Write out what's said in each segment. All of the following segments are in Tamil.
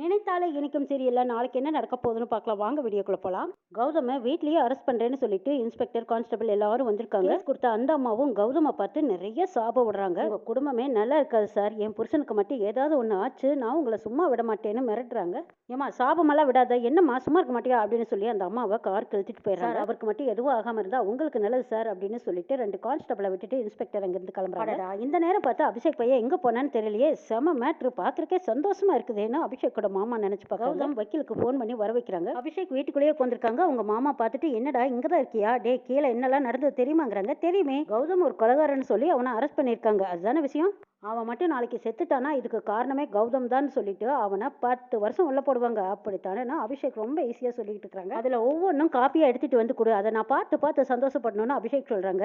நினைத்தாலே இனிக்கும் சீரியல்ல நாளைக்கு என்ன நடக்க போகுதுன்னு பார்க்கலாம். வாங்க வீடியோக்குள்ள போலாம். கௌதம வீட்லயே அரெஸ்ட் பண்றேன்னு சொல்லிட்டு இன்ஸ்பெக்டர் கான்ஸ்டபிள் எல்லாரும் வந்திருக்காங்க. கொடுத்த அந்த அம்மாவும் கௌதம பார்த்து நிறைய சாப விடுறாங்க. உங்க குடும்பமே நல்லா இருக்காது சார். என் புருஷனுக்கு மட்டும் ஏதாவது ஒண்ணு ஆச்சு நான் உங்களை சும்மா விட மாட்டேன்னு மிரட்டுறாங்க. ஏமா சாபமெல்லாம் விடாத. என்னம்மா சும்மா இருக்க மாட்டியா? அப்படின்னு சொல்லி அந்த அம்மாவை கார் கழுத்திட்டு போயிடுறாங்க. அவருக்கு மட்டும் எதுவும் ஆகாம இருந்தா உங்களுக்கு நல்லது சார் அப்படின்னு சொல்லிட்டு ரெண்டு கான்ஸ்டபிளை விட்டுட்டு இன்ஸ்பெக்டர் அங்கிருந்து கிளம்புறாங்க. இந்த நேரம் பார்த்து அபிஷேக் பையன் எங்க போனான்னு தெரியலையே. செம மேட்ரு. பாக்குறக்கே சந்தோஷமா இருக்குதேன்னு அபிஷேக்கோட மாமா நினைச்சு பார்க்க கௌதம் வக்கீலுக்கு ஃபோன் பண்ணி வர வைக்கிறாங்க. அபிஷேக் வீட்டுக்குள்ளேயே உட்காந்துருக்காங்க அவங்க மாமா பார்த்துட்டு என்னடா இங்க தான் இருக்கியா? டே கீழே என்னெல்லாம் நடந்தது தெரியுமாங்கிறாங்க. தெரியுமே. கௌதம் ஒரு கொலகாரன்னு சொல்லி அவனை அரெஸ்ட் பண்ணியிருக்காங்க. அதுதானே விஷயம்? அவன் மட்டும் நாளைக்கு செத்துட்டானா இதுக்கு காரணமே கௌதம் தான் சொல்லிட்டு அவனை பத்து வருஷம் உள்ள போடுவாங்க. அப்படித்தானே? நான் அபிஷேக் ரொம்ப ஈஸியா சொல்லிட்டு இருக்காங்க அதுல ஒவ்வொன்றும் காப்பியா எடுத்துட்டு வந்து கொடு. அதை நான் பார்த்து பார்த்து சந்தோஷப்படணும்னு அபிஷேக் சொல்றாங்க.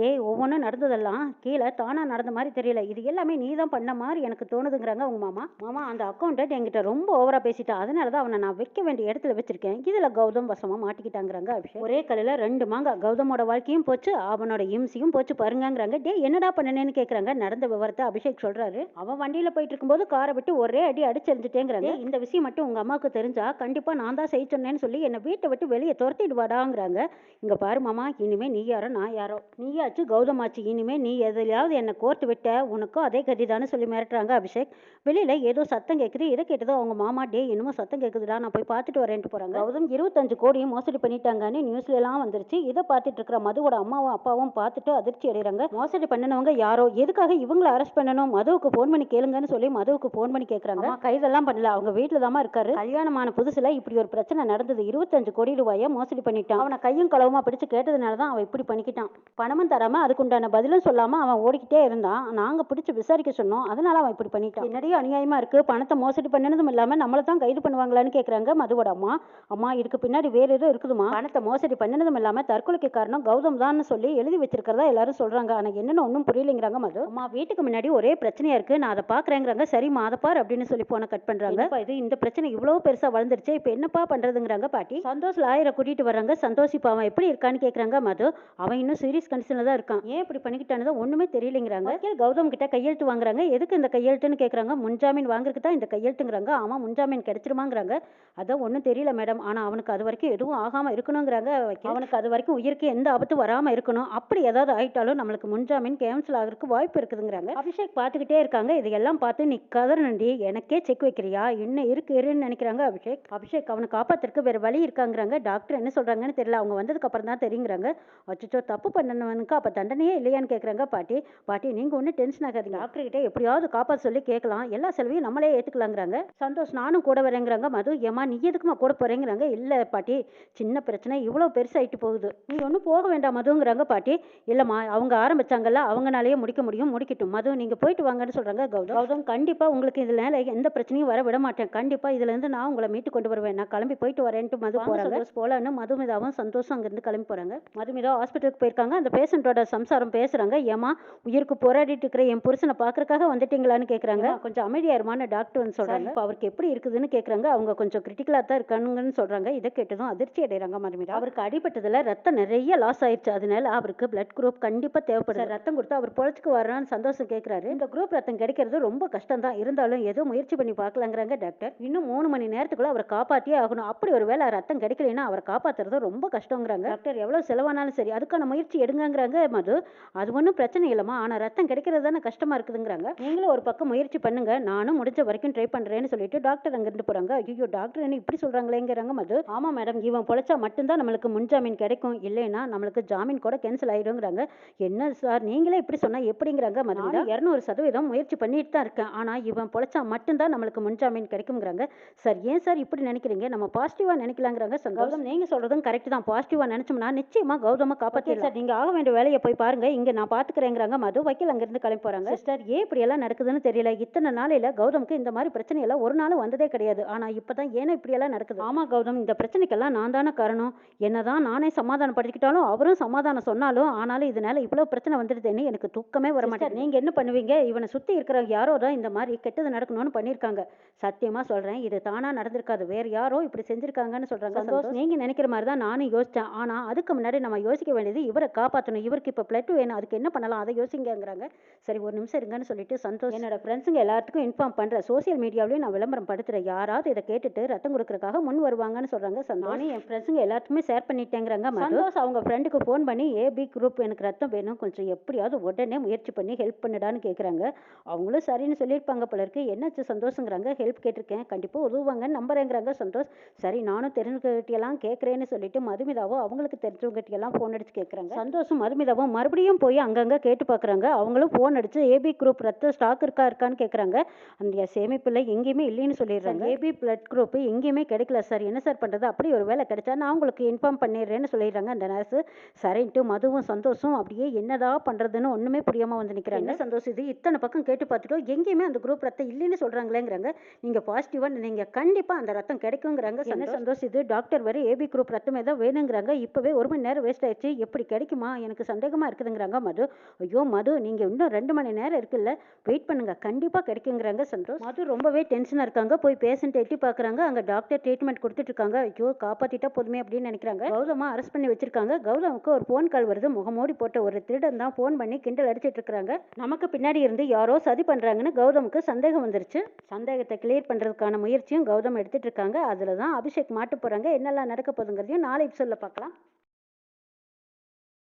டேய் ஒவ்வொன்றும் நடந்ததெல்லாம் கீழே தானா நடந்த மாதிரி தெரியல. இது எல்லாமே நீ தான் பண்ண மாதிரி எனக்கு தோணுதுங்கிறாங்க உங்க மாமா. மாமா அந்த அக்கௌண்டன்ட் என்கிட்ட ரொம்ப ஓவரா பேசிட்டான் அதனால தான் அவனை நான் வைக்க வேண்டிய இடத்துல வச்சிருக்கேன். இதுல கௌதம் வசமா மாட்டிக்கிட்டாங்கிறாங்க அபிஷேக். ஒரே கல்லுல ரெண்டு மாங்க. கௌதமோட வாழ்க்கையும் போச்சு அவனோட இம்சியும் போச்சு பாருங்கங்கிறாங்க. டேய் என்னடா பண்ணனேன்னு கேக்குறாங்க. நடந்த விவரத்தை அபிஷேக் சொல்றாரு அவன் வண்டியில போயிட்டு இருக்கும்போது காரை விட்டு ஒரே அடி அடிச்செறிஞ்சிட்டேங்கிறாங்க இந்த விஷயம் மட்டும் உங்க அம்மாவுக்கு தெரிஞ்சா கண்டிப்பா நான் தான் செய்ய சொன்னேன்னு சொல்லி என்னை வீட்டை விட்டு வெளியே துரத்திடுவாடாங்கிறாங்க. இங்க பாரு மாமா இனிமே நீ யாரோ நான் யாரோ. நீயாச்சு கௌதமாச்சு இனிமே நீ எதுலையாவது என்னை கோர்த்து விட்ட உனக்கும் அதே கதி சொல்லி மிரட்டுறாங்க அபிஷேக். வெளியில ஏதோ சத்தம் கேக்குது இதை கேட்டதோ அவங்க மாமா டே என்னமோ சத்தம் கேக்குதுடா நான் போய் பார்த்துட்டு வரேன்ட்டு போறாங்க. கௌதம் இருபத்தஞ்சு கோடியும் மோசடி பண்ணிட்டாங்கன்னு நியூஸ்ல எல்லாம் வந்துருச்சு. இதை பார்த்துட்டு இருக்கிற மதுவோட அம்மாவும் அப்பாவும் பார்த்துட்டு அதிர்ச்சி அடைகிறாங்க மோசடி பண்ணினவங்க யாரோ? எதுக்காக இவங்கள அரெஸ்ட் பண்ணணும். மதுவுக்கு ஃபோன் பண்ணி கேளுங்கன்னு சொல்லி மதுவுக்கு ஃபோன் பண்ணி கேக்குறாங்க. அம்மா கைதெல்லாம் பண்ணல. அவங்க வீட்டுல தாமா இருக்காரு. கல்யாணமான புதுசுல இப்படி ஒரு பிரச்சனை நடந்தது. இருபத்தஞ்சு கோடி ரூபாய மோசடி பண்ணிட்டான். அவனை கையும் களவுமா பிடிச்சு கேட்டதுனால தான் அவன் இப்படி பண்ணிக்கிட்டான். பணமும் தராம அதுக்குண்டான பதிலும் சொல்லாம அவன் ஓடிக்கிட்டே இருந்தான். நாங்க பிடிச்சு விசாரிக்க சொன்னோம். அதனால அவன் இப்படி பண்ணிட்டான். என்னடியே அநியாயமா இருக்கு. பணத்தை மோசடி பண்ணனதும் இல்லாம நம்மள தான் கைது பண்ணுவாங்களான்னு கேக்குறாங்க மதுவோட அம்மா. அம்மா இதுக்கு பின்னாடி வேற ஏதோ இருக்குதுமா பணத்தை மோசடி பண்ணனதும் இல்லாம தற்கொலைக்கு காரணம் கௌதம் தான் சொல்லி எழுதி வச்சிருக்கிறதா எல்லாரும் சொல்றாங்க. ஆனா என்னன்னு ஒன்றும் புரியலைங்கிறாங்க மது. அம்மா வீட்டுக்கு முன்னாடி ஒரே பிரச்சனையா இருக்கு. நான் அதை பாக்குறேங்கிறாங்க. சரிம்மா அதை பாரு அப்படின்னு சொல்லி போன கட் பண்றாங்க. இது? இந்த பிரச்சனை இவ்வளவு பெருசா வளர்ந்துருச்சு. இப்ப என்னப்பா பண்றதுங்கிறாங்க பாட்டி. சந்தோஷ் லாயரை கூட்டிட்டு வர்றாங்க. சந்தோஷ் இப்ப அவன் எப்படி இருக்கான்னு கேக்குறாங்க மது. அவன் இன்னும் சீரியஸ் கண்டிஷன்ல தான் இருக்கான். ஏன் இப்படி பண்ணிக்கிட்டானதோ ஒண்ணுமே தெரியலைங்கிறாங்க. கௌதம் கிட்ட கையெழுத்து வாங்குறாங்க. எதுக்கு இந்த கையெழுத்துன்னு கேக்குறாங்க. முன்ஜாமீன் வாங்குறதுக்கு தான் இந்த கையெழுத்துங்கிறாங்க. ஆமா முன்ஜாமீன் கிடைச்சிருமாங்கிறாங்க. அதான் ஒன்றும் தெரியல மேடம் ஆனா அவனுக்கு அது வரைக்கும் எதுவும் ஆகாம இருக்கணுங்கிறாங்க. அவனுக்கு அது வரைக்கும் உயிருக்கு எந்த ஆபத்தும் வராம இருக்கணும். அப்படி ஏதாவது ஆயிட்டாலும் நம்மளுக்கு முன்ஜாமீன் கேன்சல் ஆகிறதுக்கு வாய்ப்பு இருக்குதுங்கிறாங்க. அபிஷேக் பார்த்துக்கிட்டே இருக்காங்க. இதையெல்லாம் பார்த்து நீ கதறனண்டி எனக்கே செக் வைக்கிறியா? என்ன இருக்கு இருன்னு நினைக்கிறாங்க அபிஷேக். அபிஷேக் அவனை காப்பாத்துறதுக்கு வேற வழி இருக்காங்கிறாங்க. டாக்டர் என்ன சொல்றாங்கன்னு தெரியல. அவங்க வந்ததுக்கு அப்புறம் தான் தெரியுங்கிறாங்க. அச்சோ தப்பு பண்ணனவனுக்கு அப்ப தண்டனையே இல்லையான்னு கேக்குறாங்க பாட்டி. பாட்டி நீங்க ஒன்றும் டென்ஷன் ஆகாதீங்க. டாக்டர்கிட்ட எப்படியாவது காப்பாற்ற சொல்லி கேட்கலாம். எல்லா செலவையும் நம்மளே ஏத்துக்கலாங்கிறாங்க. சந்தோஷ் நானும் கூட வரேங்கிறாங்க. மது ஏமா நீ எதுக்குமா கூட போறேங்கிறாங்க. இல்ல பாட்டி சின்ன பிரச்சனை இவ்வளவு பெருசாயிட்டு போகுது. நீ ஒன்றும் போக வேண்டாம் மதுங்கிறாங்க பாட்டி. இல்லம்மா அவங்க ஆரம்பிச்சாங்கல்ல அவங்கனாலேயே முடிக்க முடியும். முடிக்கட்டும். மது நீங்க போயிட்டு வாங்கன்னு சொல்றாங்க கௌதம். கௌதம் கண்டிப்பா உங்களுக்கு இதுல எந்த பிரச்சனையும் வர விட மாட்டேன். கண்டிப்பா இதுல இருந்து நான் உங்களை மீட்டு கொண்டு வருவேன். நான் கிளம்பி போயிட்டு வரேன்ட்டு மது போறாங்க. போலான்னு மதுமிதாவும் சந்தோஷம் அங்கிருந்து கிளம்பி போறாங்க. மதுமிதா ஹாஸ்பிட்டலுக்கு போயிருக்காங்க. அந்த பேஷண்டோட சம்சாரம் பேசுறாங்க. ஏமா உயிருக்கு போராடிட்டு இருக்கிற என் புருஷனை பாக்குறதுக்காக வந்துட்டீங்களான்னு கேக்குறாங்க. கொஞ்சம் அமைதியாருமான டாக்டர் வந்து சொல்றாங்க. இப்ப அவருக்கு எப்படி இருக்குதுன்னு கேக்குறாங்க. அவங்க கொஞ்சம் கிரிட்டிக்கலா தான் இருக்கானுங்கன்னு சொல்றாங்க. இதை கேட்டதும் அதிர்ச்சி அடைறாங்க மதுமிதா அவருக்கு அடிபட்டதுல ரத்தம் நிறைய லாஸ் ஆயிடுச்சு அதனால அவருக்கு பிளட் குரூப் கண்டிப்பா தேவைப்படுது. ரத்தம் கொடுத்து அவர் பொழைச்சுக்கு வரான்னு சந்தோஷம் கேக்குறாரு இந்த குரூப் ரத்தம் கிடைக்கிறது ரொம்ப கஷ்டம் தான் இருந்தாலும் ஏதோ முயற்சி பண்ணி பார்க்கலாங்கிறாங்க டாக்டர் இன்னும் மூணு மணி நேரத்துக்குள்ள அவரை காப்பாத்தியே ஆகணும். அப்படி ஒரு வேளை ரத்தம் கிடைக்கலைன்னா அவரை காப்பாத்துறது ரொம்ப கஷ்டங்கிறாங்க டாக்டர் எவ்வளவு செலவானாலும் சரி அதுக்கான முயற்சி எடுங்கங்கிறாங்க மது. அது ஒன்றும் பிரச்சனை இல்லைம்மா. ஆனா ரத்தம் கிடைக்கிறது தானே கஷ்டமா இருக்குதுங்கிறாங்க. நீங்களும் ஒரு பக்கம் முயற்சி பண்ணுங்க. நானும் முடிஞ்ச வரைக்கும் ட்ரை பண்றேன்னு சொல்லிட்டு டாக்டர் அங்கிருந்து போறாங்க. ஐயோ டாக்டர் என்ன இப்படி சொல்றாங்களேங்கிறாங்க மது. ஆமா மேடம் இவன் பொழைச்சா மட்டும்தான் நம்மளுக்கு முன்ஜாமீன் கிடைக்கும். இல்லைன்னா நம்மளுக்கு ஜாமீன் கூட கேன்சல் ஆயிடுங்கிறாங்க. என்ன சார் நீங்களே இப்படி சொன்னா எப்படிங்கிறாங்க மது இரநூறு சதவீதம் முயற்சி பண்ணிட்டு தான் இருக்கேன். ஆனா இவன் பொழைச்சா மட்டும்தான் நம்மளுக்கு முன்ஜாமீன் கிடைக்குங்கிறாங்க சார் ஏன் சார் இப்படி நினைக்கிறீங்க? நம்ம பாசிட்டிவா நினைக்கலாங்கிறாங்க. கௌதம் நீங்க சொல்றதும் கரெக்ட் தான். பாசிட்டிவா நினைச்சோம்னா நிச்சயமா கௌதம காப்பாத்திடலாம். சார் நீங்க ஆக வேண்டிய வேலையை போய் பாருங்க. இங்க நான் பாத்துக்கிறேங்கிறாங்க. மது வக்கீல் அங்கிருந்து கிளம்பி போறாங்க. சிஸ்டர் ஏன் இப்படி எல்லாம் நடக்குதுன்னு தெரியல. இத்தனை நாளையில கௌதம்க்கு இந்த மாதிரி பிரச்சனை எல்லாம் ஒரு நாளும் வந்ததே கிடையாது. ஆனா இப்பதான் ஏன்னா இப்படி எல்லாம் நடக்குது. ஆமா கௌதம் இந்த பிரச்சனைக்கெல்லாம் நான் தானே காரணம். என்னதான் நானே சமாதானப்படுத்திக்கிட்டாலும் அவரும் சமாதானம் சொன்னாலும் ஆனாலும் இதனால இவ்வளவு பிரச்சனை வந்துடுதுன்னு எனக்கு தூக்கமே வர மாட்டேன் நீங்க என்ன பண்ணுவீங்க? நம்புவீங்க இவனை சுற்றி இருக்கிறவங்க யாரோ தான் இந்த மாதிரி கெட்டது நடக்கணும்னு பண்ணியிருக்காங்க. சத்தியமாக சொல்கிறேன் இது தானாக நடந்திருக்காது. வேறு யாரோ இப்படி செஞ்சுருக்காங்கன்னு சொல்கிறாங்க சந்தோஷ் நீங்கள் நினைக்கிற மாதிரி தான் நானும் யோசித்தேன் ஆனால் அதுக்கு முன்னாடி நம்ம யோசிக்க வேண்டியது இவரை காப்பாற்றணும் இவருக்கு இப்போ பிளட் வேணும். அதுக்கு என்ன பண்ணலாம்? அதை யோசிங்கங்கிறாங்க. சரி ஒரு நிமிஷம் இருங்கன்னு சொல்லிட்டு சந்தோஷ் என்னோட ஃப்ரெண்ட்ஸுங்க எல்லாத்துக்கும் இன்ஃபார்ம் பண்ணுறேன் சோசியல் மீடியாவிலையும் நான் விளம்பரம் படுத்துறேன் யாராவது இதை கேட்டுட்டு ரத்தம் கொடுக்கறதுக்காக முன் வருவாங்கன்னு சொல்கிறாங்க சந்தோஷ். நானும் என் ஃப்ரெண்ட்ஸுங்க எல்லாத்துக்குமே ஷேர் பண்ணிட்டேங்கிறாங்க சந்தோஷ் அவங்க ஃப்ரெண்டுக்கு ஃபோன் பண்ணி ஏபி குரூப் எனக்கு ரத்தம் வேணும். கொஞ்சம் எப்படியாவது உடனே முயற்சி பண்ணி ஹெல்ப் பண்ணுடான்னு கேட்குறாங்க அவங்களும் சரின்னு சொல்லியிருப்பாங்க போல இருக்கு. என்னாச்சு சந்தோஷங்கிறாங்க. ஹெல்ப் கேட்டிருக்கேன். கண்டிப்பாக உதவுவாங்கன்னு நம்புறேங்கிறாங்க சந்தோஷ். சரி நானும் தெரிஞ்சவங்ககிட்டயெல்லாம் கேட்குறேன்னு சொல்லிட்டு மதுமிதாவோ அவங்களுக்கு தெரிஞ்சவங்ககிட்டயெல்லாம் ஃபோன் அடிச்சு கேட்குறாங்க சந்தோஷம் மதுமிதாவும் மறுபடியும் போய் அங்கங்கே கேட்டு பார்க்குறாங்க அவங்களும் ஃபோன் அடிச்சு ஏபி குரூப் ரத்த ஸ்டாக் இருக்கா இருக்கான்னு கேட்குறாங்க அந்த சேமிப்பில் எங்கேயுமே இல்லைன்னு சொல்லிடுறாங்க. ஏபி பிளட் குரூப் எங்கேயுமே கிடைக்கல. சார் என்ன சார் பண்ணுறது அப்படி ஒரு வேலை கிடைச்சா நான் உங்களுக்கு இன்ஃபார்ம் பண்ணிடுறேன்னு சொல்லிடுறாங்க அந்த நர்ஸு சரின்ட்டு மதுவும் சந்தோஷம் அப்படியே என்னடா பண்ணுறதுன்னு ஒன்றுமே புரியாமல் வந்து நிற்கிறாங்க சந்தோஷம் இது இத்தனை பக்கம் கேட்டு பார்த்துட்டோம் எங்கேயுமே அந்த குரூப் ரத்தம் இல்லைன்னு சொல்கிறாங்களேங்கிறாங்க நீங்கள் பாசிட்டிவாக நீங்கள் கண்டிப்பாக அந்த ரத்தம் கிடைக்குங்கிறாங்க. என்ன சந்தோஷம் இது டாக்டர் வரை ஏபி குரூப் ரத்தமே தான் வேணுங்கிறாங்க. இப்போவே ஒரு மணி நேரம் வேஸ்ட் ஆயிடுச்சு. எப்படி கிடைக்குமா? எனக்கு சந்தேகமாக இருக்குதுங்கிறாங்க மது. ஐயோ மது நீங்கள் இன்னும் ரெண்டு மணி நேரம் இருக்குல்ல. வெயிட் பண்ணுங்க. கண்டிப்பாக கிடைக்குங்கிறாங்க சந்தோஷ். மது ரொம்பவே டென்ஷனாக இருக்காங்க. போய் பேஷண்ட் எட்டி பார்க்குறாங்க. அங்கே டாக்டர் ட்ரீட்மெண்ட் கொடுத்துட்டு இருக்காங்க ஐயோ காப்பாற்றிட்டா போதுமே அப்படின்னு நினைக்கிறாங்க. கௌதமா அரெஸ்ட் பண்ணி வச்சிருக்காங்க. கௌதமுக்கு ஒரு ஃபோன் கால் வருது. முகமூடி போட்ட ஒரு திருடன் தான் ஃபோன் பண்ணி கிண்டல் அடிச்சிட்டு இருக்காங்க நமக்கு பின்னாடி இருந்து யாரோ சதி பண்ணுறாங்கன்னு கௌதமுக்கு சந்தேகம் வந்துருச்சு. சந்தேகத்தை கிளியர் பண்ணுறதுக்கான முயற்சியும் கௌதம் எடுத்துகிட்டு இருக்காங்க. அதில் தான் அபிஷேக் மாட்டு போகிறாங்க என்னெல்லாம் நடக்க போகுதுங்கிறதையும் நாளை சொல்ல பார்க்கலாம்.